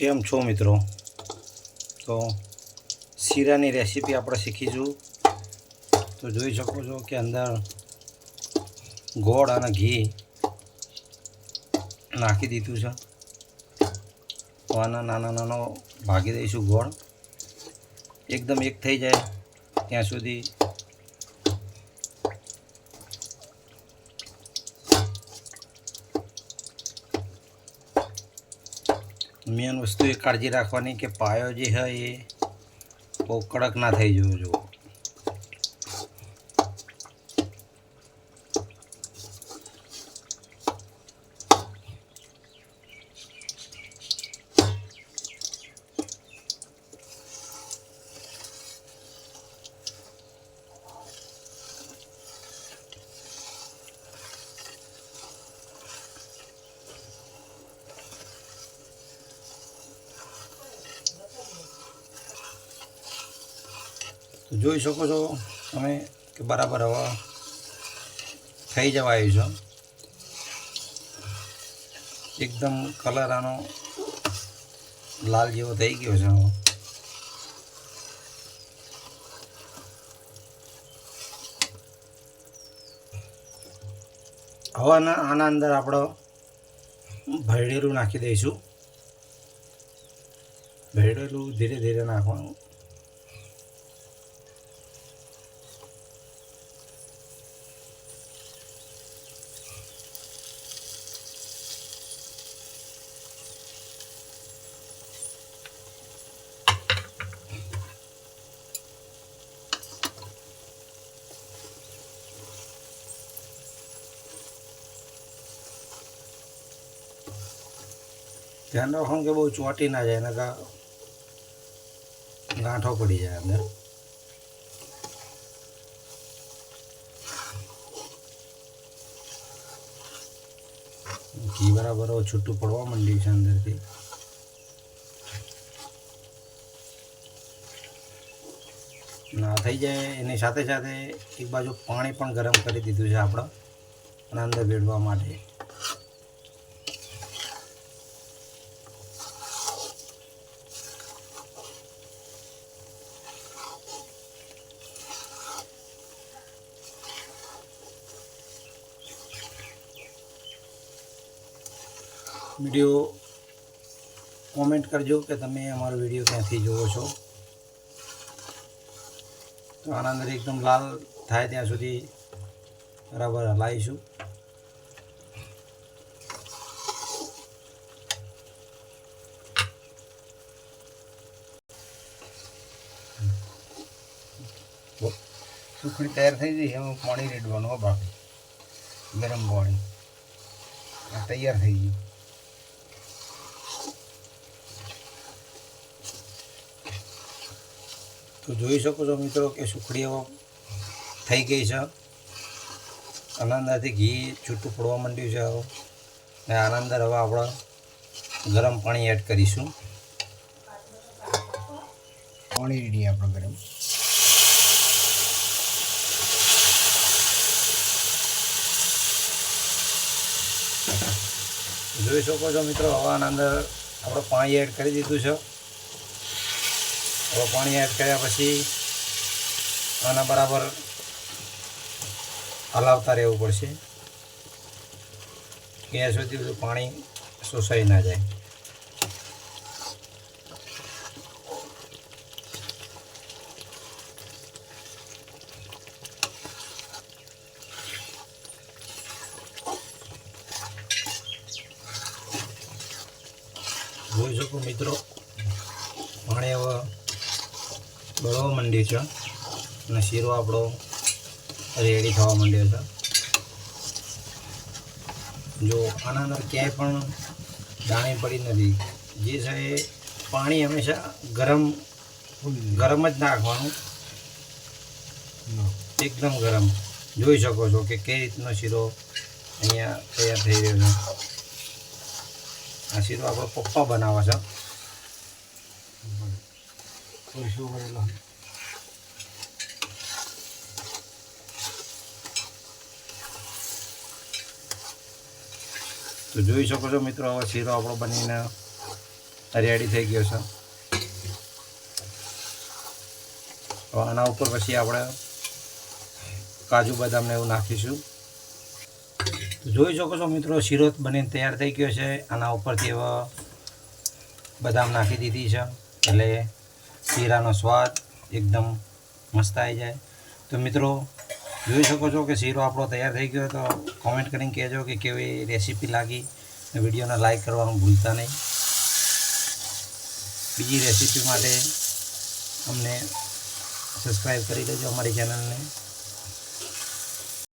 કેમ છો મિત્રો? તો શીરાની રેસીપી આપણે શીખીશું. તો જોઈ શકો છો કે અંદર ગોળ અને ઘી નાખી દીધું છે. તો આના નાના નાનો ભાગી દઈશું ગોળ. એકદમ એક થઈ જાય ત્યાં સુધી મેન વસ્તુ એ કાળજી રાખવાની કે પાયો જે હોય એ બહુ કડક ના થઈ જવો જુઓ તો જોઈ શકો છો તમે કે બરાબર હવે થઈ જવા આવ્યું છે. એકદમ કલર આનો લાલ જેવો થઈ ગયો છે હવે. હવે આના આના અંદર આપણે ભરડેલું નાખી દઈશું. ભરડેલું ધીરે ધીરે નાખવાનું. ધ્યાન રાખવાનું કે બહુ ચોટી ના જાય નકા ગાંઠો પડી જાય અંદર. ઘી બરાબર છૂટું પડવા માંડ્યું છે અંદરથી. ના થઈ જાય, એની સાથે સાથે એક બાજુ પાણી પણ ગરમ કરી દીધું છે આપણે, અને અંદર ભેળવા માટે. વીડિયો કોમેન્ટ કરજો કે તમે અમારો વીડિયો ક્યાંથી જુઓ છો. તો આના અંદર એકદમ લાલ થાય ત્યાં સુધી બરાબર હલાવીશું. સુખડી તૈયાર થઈ ગઈ એમાં પાણી રેડવાનું બાકી. ગરમ પાણી. તૈયાર થઈ ગયું. તો જોઈ શકો છો મિત્રો કે સુખડીઓ થઈ ગઈ છે. આનંદાથી ઘી છૂટું પડવા માંડ્યું છે હવે. ને આનંદ અંદર હવે આપણે ગરમ પાણી એડ કરીશું. પાણી રેડી આપણે ગરમ. જોઈ શકો છો મિત્રો હવાના અંદર આપણે પાણી એડ કરી દીધું છે. હવે પાણી એડ કર્યા પછી આના બરાબર હલાવતા રહેવું પડશે. ત્યાં સુધી બધું પાણી શોષાઈ ના જાય. જોઈ શકો મિત્રો, પાણી હવે બળવા માંડ્યું છે. અને શીરો આપણો રેડી થવા માંડ્યો છે. જો આના અંદર ક્યાંય પણ દાણી પડી નથી. જે છે એ પાણી હંમેશા ગરમ ગરમ જ નાખવાનું. એકદમ ગરમ. જોઈ શકો છો કે કઈ રીતનો શીરો અહીંયા તૈયાર થઈ રહ્યો છે. આ શીરો આપણો પપ્પા બનાવે છે. કરેલો તો જોઈ શકો છો મિત્રો, હવે શીરો આપણો બનીને રેડી થઈ ગયો છે. આના ઉપર પછી આપણે કાજુ બદામને એવું નાખીશું. તો જોઈ શકો છો મિત્રો, શીરો બનીને તૈયાર થઈ ગયો છે. આના ઉપરથી હવે બદામ નાખી દીધી છે. એટલે શીરાનો સ્વાદ એકદમ મસ્ત આવી જાય. તો મિત્રો, જોઈ શકો છો કે શીરો આપણો તૈયાર થઈ ગયો તો કોમેન્ટ કરીને કહેજો કે કેવી રેસીપી લાગી. વિડીયોને લાઈક કરવાનું ભૂલતા નહીં. બીજી રેસીપી માટે અમને સબસ્ક્રાઈબ કરી દેજો અમારી ચેનલને